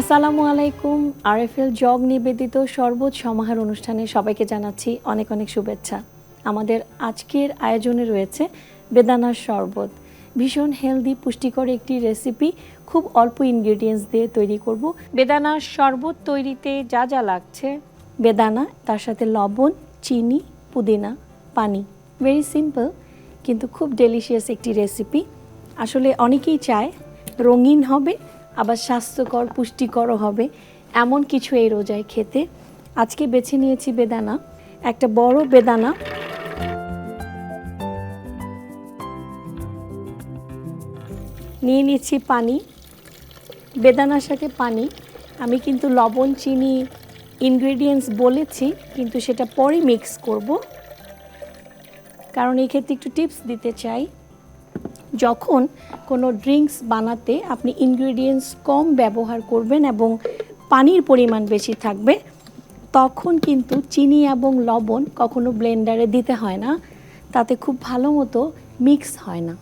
আসসালামু আলাইকুম। RFL jug নিবেদিত শরবত সমাহার অনুষ্ঠানে সবাইকে জানাচ্ছি অনেক অনেক শুভেচ্ছা। আমাদের আজকের আয়োজনে রয়েছে বেদানার শরবত। ভীষণ হেলদি, পুষ্টিকর একটি রেসিপি। খুব অল্প ইনগ্রেডিয়েন্টস দিয়ে তৈরি করব। বেদানার শরবত তৈরিতে যা যা লাগছে। বেদানা, তার সাথে লবণ, চিনি, পুদিনা, পানি। ভেরি সিম্পল কিন্তু খুব ডেলিশিয়াস একটি রেসিপি। আসলে অনেকেই চায় রঙিন হবে আবার স্বাস্থ্যকর, পুষ্টিকরও হবে। এমন কিছু এই রোজায় খেতে। আজকে বেছে নিয়েছি বেদানা, একটা বড় বেদানা। নিয়ে নিচ্ছি পানি, বেদানার সাথে পানি। আমি কিন্তু লবণ, চিনি ইনগ্রেডিয়েন্টস বলেছি, কিন্তু সেটা পরে মিক্স করব। কারণ এই ক্ষেত্রে একটু টিপস দিতে চাই। যখন কোনো ড্রিঙ্কস বানাতে আপনি ইনগ্রেডিয়েন্টস কম ব্যবহার করবেন এবং পানির পরিমাণ বেশি থাকবে, তখন কিন্তু চিনি এবং লবণ কখনো ব্লেন্ডারে দিতে হয় না। তাতে খুব ভালো মতো মিক্স হয় না।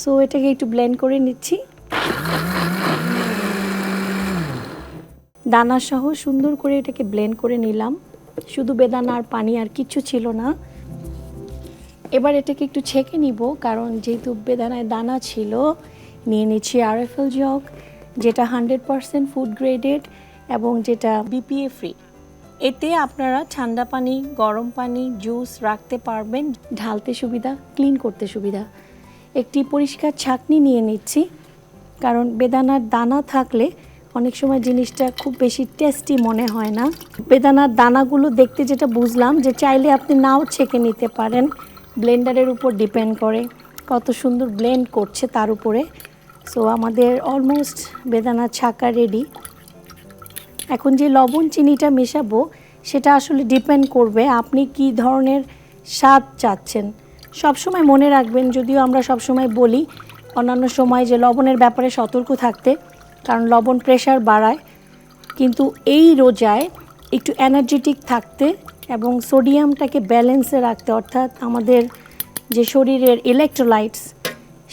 সো এটাকে একটু ব্লেন্ড করে নিচ্ছি। দানা সহ সুন্দর করে এটাকে ব্লেন্ড করে নিলাম। শুধু বেদানা আর পানি আর কিছু ছিল না। এবার এটাকে একটু ছেঁকে নিব, কারণ যেহেতু বেদানায় দানা ছিল, নিয়ে নিচ্ছি আরএফএল জগ যেটা হান্ড্রেড পারসেন্ট ফুড গ্রেডেড এবং যেটা বিপিএ ফ্রি এতে আপনারা ঠান্ডা পানি, গরম পানি জুস রাখতে পারবেন, ঢালতে সুবিধা ক্লিন করতে সুবিধা। একটি পরিষ্কার ছাকনি নিয়ে নিচ্ছি, কারণ বেদানার দানা থাকলে অনেক সময় জিনিসটা খুব বেশি টেস্টি মনে হয় না। বেদানার দানাগুলো দেখতে যেটা বুঝলাম যে চাইলে আপনি নাও ছেঁকে নিতে পারেন। ব্লেন্ডারের উপর ডিপেন্ড করে কত সুন্দর ব্লেন্ড করছে তার উপরে। সো আমাদের অলমোস্ট বেদানা ছাকা রেডি এখন যে লবণ চিনিটা মেশাবো, সেটা আসলে ডিপেন্ড করবে আপনি কি ধরনের স্বাদ চাচ্ছেন। সবসময় মনে রাখবেন, যদিও আমরা সবসময় বলি, অন্যান্য সময় যে লবণের ব্যাপারে সতর্ক থাকতে, কারণ লবণ প্রেশার বাড়ায়। কিন্তু এই রোজায় একটু এনার্জেটিক থাকতে এবং সোডিয়ামটাকে ব্যালেন্সে রাখতে, অর্থাৎ আমাদের যে শরীরের ইলেকট্রোলাইটস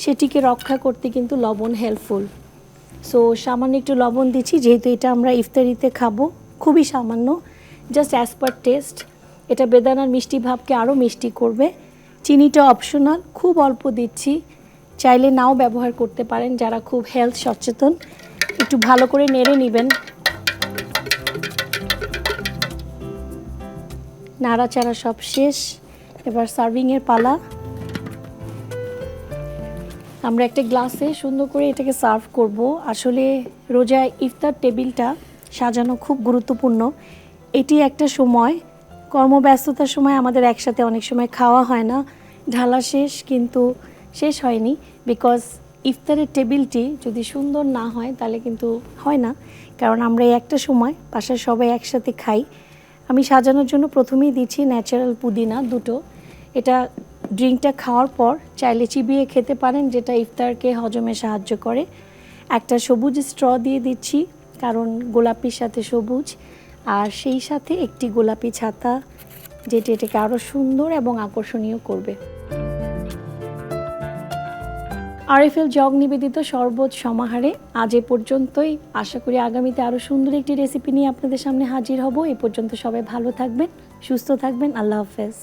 সেটিকে রক্ষা করতে কিন্তু লবণ হেল্পফুল সো সামান্য একটু লবণ দিচ্ছি, যেহেতু এটা আমরা ইফতারিতে খাব, খুবই সামান্য জাস্ট অ্যাজ পার টেস্ট এটা বেদানার মিষ্টি ভাবকে আরও মিষ্টি করবে। চিনিটা অপশনাল খুব অল্প দিচ্ছি। চাইলে নাও ব্যবহার করতে পারেন যারা খুব হেলথ সচেতন। একটু ভালো করে নেড়ে নেবেন। নাড়াচাড়া সব শেষ। এবার সার্ভিংয়ের পালা। আমরা একটা গ্লাসে সুন্দর করে এটাকে সার্ভ করব। আসলে রোজায় ইফতার টেবিলটা সাজানো খুব গুরুত্বপূর্ণ। এটি একটা সময়, কর্মব্যস্ততার সময় আমাদের একসাথে অনেক সময় খাওয়া হয় না। ঢালা শেষ, কিন্তু শেষ হয়নি। বিকজ ইফতারের টেবিলটি যদি সুন্দর না হয়, তাহলে কিন্তু হয় না। কারণ আমরা একটা সময় বাসায় সবাই একসাথে খাই। আমি সাজানোর জন্য প্রথমেই দিচ্ছি ন্যাচারাল পুদিনা দুটো। এটা ড্রিঙ্কটা খাওয়ার পর চাইলে চিবিয়ে খেতে পারেন, যেটা ইফতারকে হজমে সাহায্য করে। একটা সবুজ স্ট্র দিয়ে দিচ্ছি, কারণ গোলাপির সাথে সবুজ। আর সেই সাথে একটি গোলাপি ছাতা, যেটি এটাকে আরও সুন্দর এবং আকর্ষণীয় করবে। আরএফএল জগ নিবেদিত শরবত সমাহারে। আজ এ পর্যন্তই। আশা করি আগামীতে আরও সুন্দর একটি রেসিপি নিয়ে আপনাদের সামনে হাজির হব। এ পর্যন্ত সবাই ভালো থাকবেন, সুস্থ থাকবেন। আল্লাহ হাফেজ।